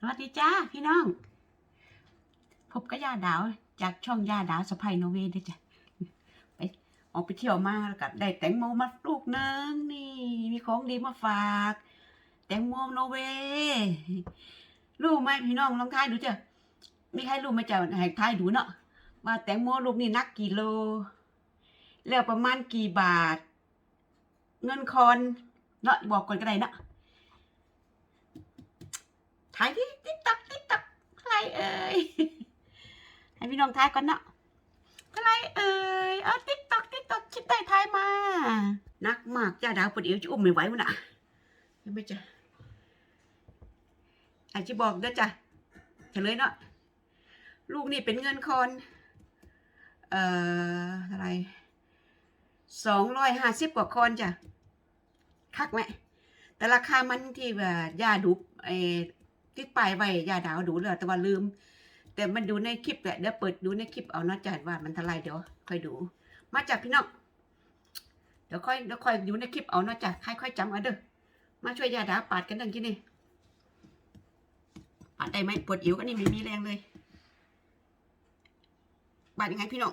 สวัสดีจ้าพี่น้อง พบกับยาดาวจากช่องยาดาวสะพายโนเวด้วยจ้ะไปออกไปเที่ยวมาแล้วกับได้แตงโมมาลูกนึงนี่ มีของดีมาฝาก แตงโมโนเวรู้ไหมพี่น้องลองทายดูจ้ะมีใครรู้ไหมจ้ะให้ทายดูเนาะว่าแตงโมลูกนี่นักกี่โล แล้วประมาณกี่บาท เงินคอนเนาะบอกก่อนก็ได้เนาะถ่ายที่ติ๊กตักติ๊กตักใคร เอ่ยให้พี่น้องทายก่อนเนาะใครเอ่ยเออติ๊กตักติ๊กตักชิดได้ทายมา นักมากจ้าดาวปวดเอวจะอุ้มไม่ไหวมันอะเห็นไหมจ๊ะอาจจะบอกเด้อจ้ะเฉลยเนาะลูกนี่เป็นเงินคอนเอ่ออะไรสองร้อยห้าสิบกว่าคอนจ้ะคักไหมแต่ราคามันที่ว่าย่าดูไอ้ ติดป้ายไว้ยาดาวดูเลยแต่ว่าลืม แต่มันดูในคลิปแหละเดี๋ยวเปิดดูในคลิปเอาเนาะจ้ะว่ามันท่าไหรเดี๋ยวค่อยดู มาจากพี่น้องเดี๋ยวค่อยเดี๋ยวค่อยดูในคลิปเอาเนาะจ้ะค่อยค่อยจำเอาเด้อมาช่วยยาดาวปาดกันดังที่นี่ปาดได้ไหมปวดอิ๋วก็นี่ไม่มีแรงเลยปาดยังไงพี่น้อง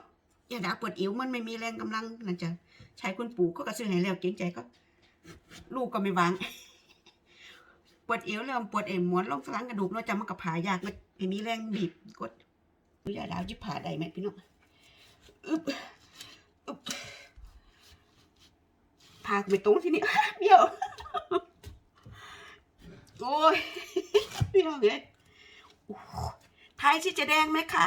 ยาดาวปวดอิ๋วมันไม่มีแรงกำลังนั่นจ้ะใช้คุณปู่ก็กระซื้อให้แล้วเกรงใจก็ ลูกก็ไม่วาง ปวดเอวแล้วปวดเอ็มม้วนลงสลังกระดูกเนาะจำมันกับผายากเลยไม่มีแรงบีบกดดูยาดาวจิผ่าได้ไหมพี่น้องอึบอึบผ่าไปตรงที่นี่เบี้ยวโอ้ยพี่น้องเอ้ยโอ้โหทายที่จะแดงไหมคะ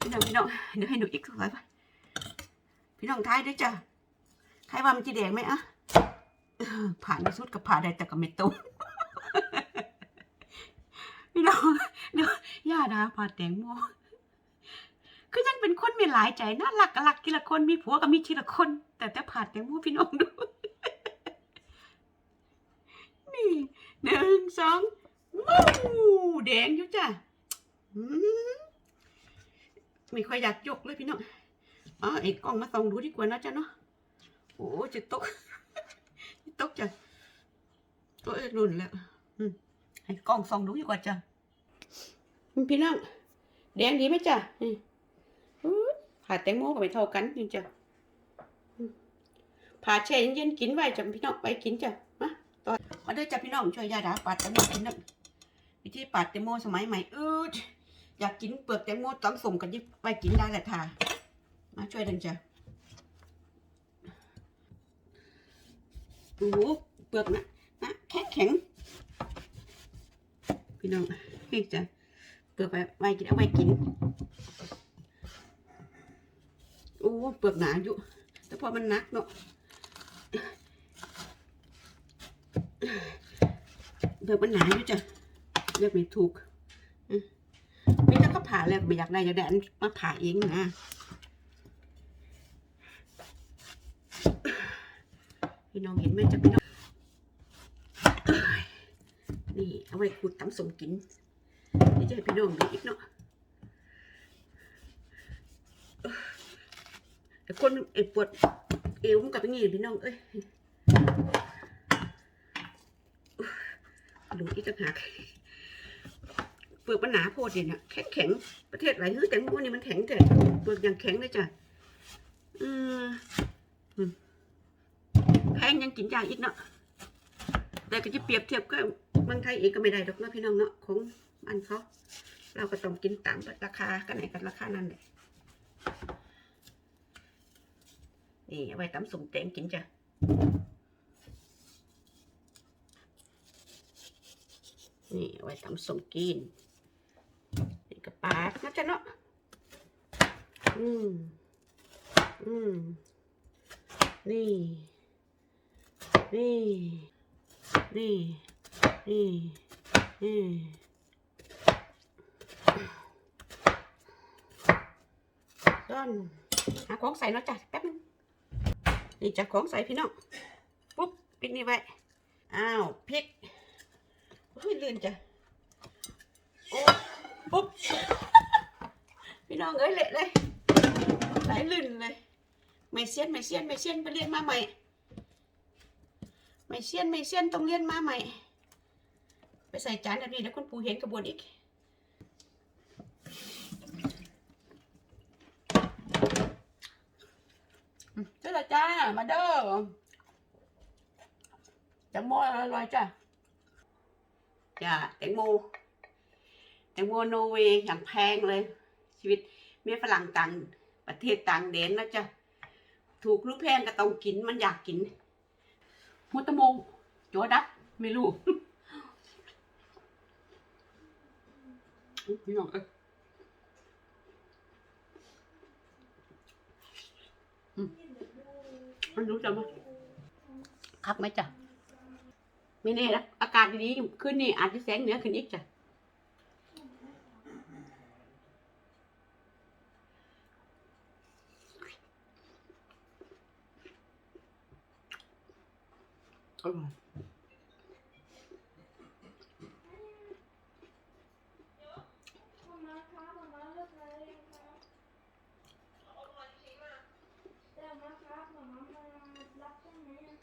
พี่น้องพี่น้องเดี๋ยวให้ดูอีกสักหน่อยพี่น้องทายด้วยจ้ะใครว่ามันจะแดงไหมอะเออ ผ่านสุดกับผ่าได้แต่ก็ไม่ตรงพี่น้องเดี๋ยวย่าดาผ่าแตงโมคือยังเป็นคนมีหลายใจน่ารักกะลักทีละคนมีผัวก็มีทีละคน แต่แต่ผ่าแตงโมพี่น้องดูนี่หนึ่งสองวู้แดงอยู่จ้ะไม่ค่อยอยากยกเลยพี่น้องอ๋อไอ้กล้องมาส่องดูดีกว่านะจ๊ะเนาะโอ้จะตก ตกจ้ะตัวเอ้ยรุนแล้วอืมให้กล้องส่องดูดีกว่าจ้ะมพี่น้องแดงดีไหมจ้ะนี่ผ่าแตงโมก็ไม่เท่ากันนี่จ้ะผ่าแช่เย็นๆกินไว้จ้ะพี่น้องไปกินจ้ะมาต่อมาเด้อจ้ะพี่น้องช่วยยาดาปาดแตงโมกินน้ำวิธีปาดแตงโมสมัยใหม่อืดอยากกินเปลือกแตงโมต้องสมกันยิบไปกินได้แหละท่ามาช่วยกันจ้ะ โอ้โหเปลือกนะนะแข็งแข็งพี่น้องเฮ้ยจะเปลือกไปไว้กินเอาไว้กินโอ้เปลือกหนาอยู่ แต่พอมันหนักเนาะเปลือกมันหนาอยู่จ้ะเลือกไม่ถูกอืมมีแต่ก็ผ่าแล้วไม่อยากได้อยากได้อันมาผ่าเองนะ พี่น้องเห็นไหมจะพี่น้องนี่เอาไว้ขูดตำสมกินนี่จะให้พี่น้องดูอีกเนาะไอ้คนไอ้ปวดเอวมันกับอย่างงี้พี่น้องเอ้ยดูอีกต่างหากเปลือกมันหนาโพดเนี่ยนะแข็งแข็งประเทศไหนเฮ้ยแต่งโมนี่มันแข็งแต่เปลือกอย่างแข็งเลยจ้ะอืม แพงยังกินยากอีกเนาะแต่ก็จะเปรียบเทียบก็เมืองไทยเองก็ไม่ได้ดอกเนาะพี่น้องเนาะของบ้านเขาเราก็ต้องกินตามราคากันไหนกันราคานั่นแหละนี่เอาไว้ตำสุ่มแตงกินจ้ะนี่เอาไว้ตำสุ่มกินนี่กระปาดนะจ๊ะเนาะอืมอืมนี่ นี่นี่นี่นี่ต้นหาของใส่เนาะจ้ะแป๊บนึงนี่จะของใส่พี่น้องปุ๊บปิดนี่ไว้อ้าวพริกเฮ้ยลื่นจ้ะโอ้ปุ๊บพี่น้องเอ้ยเละเลยไหลลื่นเลยไม่เซียนไม่เซียนไม่เซียนไปเรียนมาใหม่ ไม่เซียนไม่เซียนต้องเรียนมาใหม่ ไปใส่จานแบบนี้แล้วคุณปู่เห็นกระบวนอีกอืมเจ้าจ้า มาเด้อแตงโมอร่อยจ้ะจ้าแตงโมแตงโมโนเวย์อย่างแพงเลย ชีวิตเมียฝรั่งต่างประเทศต่างแดนนะจ้ะถูกหรือแพงก็ต้องกินมันอยากกิน มุตะโมจัวดับไม่รู้พี่น้องเอ้ยอืมมันรู้จักไหมคักไหมจ้ะไม่แน่นะอากาศดีๆขึ้นนี่อาจจะแสงเหนือขึ้นอีกจ้ะ อร่อย มาม่าครับมาม่าเลิกแล้วยังครับแต่มาครับมาม่ามารับได้ไหมอะ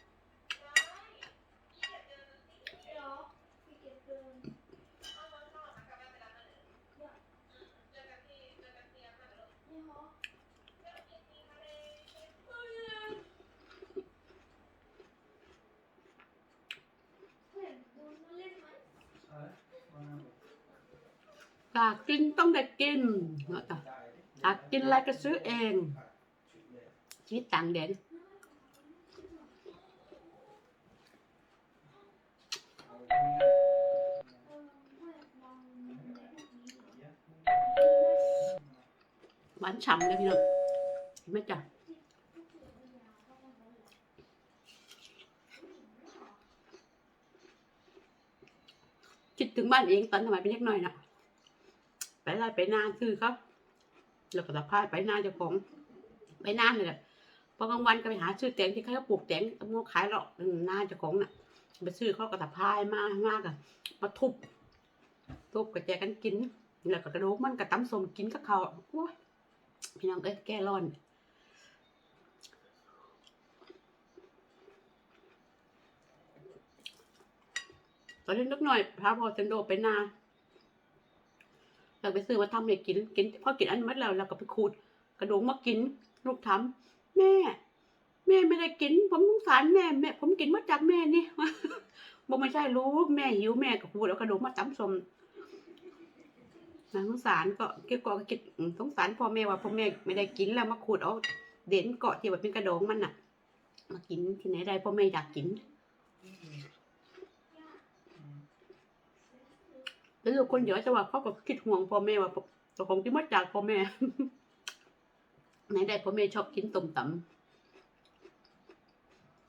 เหรอขี้เกียจเดินนี่เหรอเห็นดูมาเล่นไหม อยากกินต้องได้กินเนาะจ้ะอยากกินอะไรก็ซื้อเอง ชีวิตต่างแดนหวานฉ่ำเลยพี่น้องเห็นไหมจ้ะคิดถึงบ้านเองตอนสมัยเป็นเล็กน้อยนะ ไปไล่ไปนานซื้อเขาแล้วก็สะพายไปนาเจ้าของไปนานเลยแหละพอกลางวันก็ไปหาซื้อแตงที่เขาปลูกแตงเอามาขายหรอกนาเจ้าของน่ะไปซื้อเขาก็สะพายมามากอะมาทุบทุบกระแจกันกินแล้วก็กระดูกมันกระตำสมกินกับเขาวโอ้ยพี่น้องเอ้ยแก้ร้อนตอนนี้นึกหน่อยพาพอเซนโดไปนา เราไปซื้อมาทำให้กินกินพอกินอันมัดแล้วเราก็ไปขูดกระดูกมากิน ลูกทำแม่ แม่ไม่ได้กิน ผมสงสารแม่แม่ ผมกินมาจากแม่นี่บอกไม่ใช่รู้แม่หิวแม่ก็ขูดแล้วกระดูกมาตำสมน่าสงสารก็เกี่ยวกับคิดอืมสงสารพ่อแม่ว่าพ่อแม่ไม่ได้กินแล้วมาขูดเอาเด่นเกาะที่แบบเป็นกระดองมันน่ะ มากินที่ไหนได้พ่อแม่อยากกิน แล้วลูกคนเดียอะจะว่าเขาก็คิดห่วงพ่อแม่ว่าตัวของที่มาจากพ่อแม่ไหนได้พ่อแม่ชอบกินต้มตำ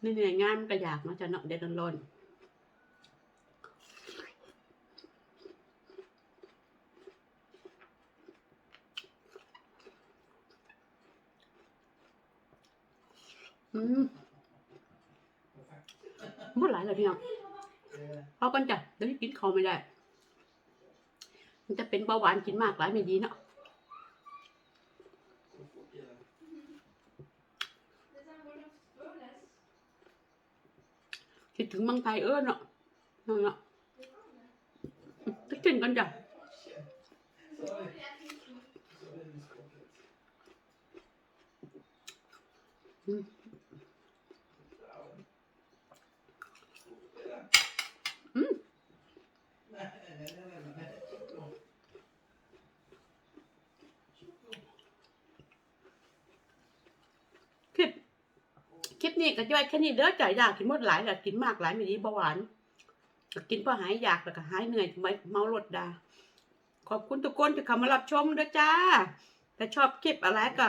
นี่เหนื่อยงานก็อยากเนาะจะเนาะเด็ดร้อนอืมหมดหลายเลยพี่น้องเขากันจ้ะเดี๋ยวกินเขาไม่ได้ มันจะเป็นเบาหวานกินมากหลายไม่ดีเนาะคิดถึงเมืองไทยเออเนาะนั่นเนาะจะกินกันจ้ะอืม อืม คลิป ค ลิปนี้ก็ย่อยแค่นี้เด้อจ่ายอยากกินหมดหลายแหละกินมากหลายไม่ดีเบาหวานกินเพื่อหายอยากแล้วก็หายเหนื่อยไม่เมารถดา ขอบคุณทุกคนที่เข้ามารับชมด้วยจ้าถ้าชอบคลิปอะไรก็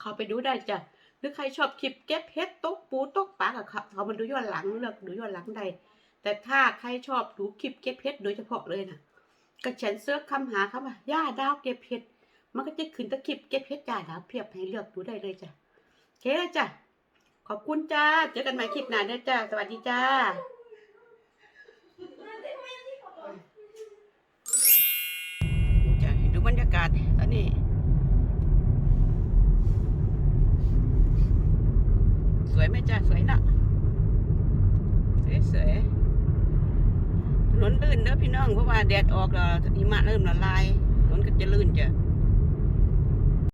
เข้าไปดูได้จ้ะหรือใครชอบคลิปเก็บเห็ดตกปูตกปลาก็เขาเขามาดูย้อนหลังเลือกดูย้อนหลังได้แต่ถ้าใครชอบดูคลิปเก็บเห็ดโดยเฉพาะเลยนะก็เขียนเสื้อคำหาคำว่าย่าดาวเก็บเห็ดมันก็จะขึ้นตะคลิปเก็บเห็ดย่าดาวเพียบให้เลือกดูได้เลยจ้ะโอเคแล้วจ้ะ ขอบคุณจ้า เจอกันใหม่คลิปหน้าเด้อจ้า สวัสดีจ้าจะดูบรรยากาศตอนนี้ สวยไหมจ้า สวยนะสวยสวยถนนลื่นเด้อพี่น้องเพราะว่าแดดออกแล้วหิมะเริ่มละลายฝนก็จะลื่นจ้า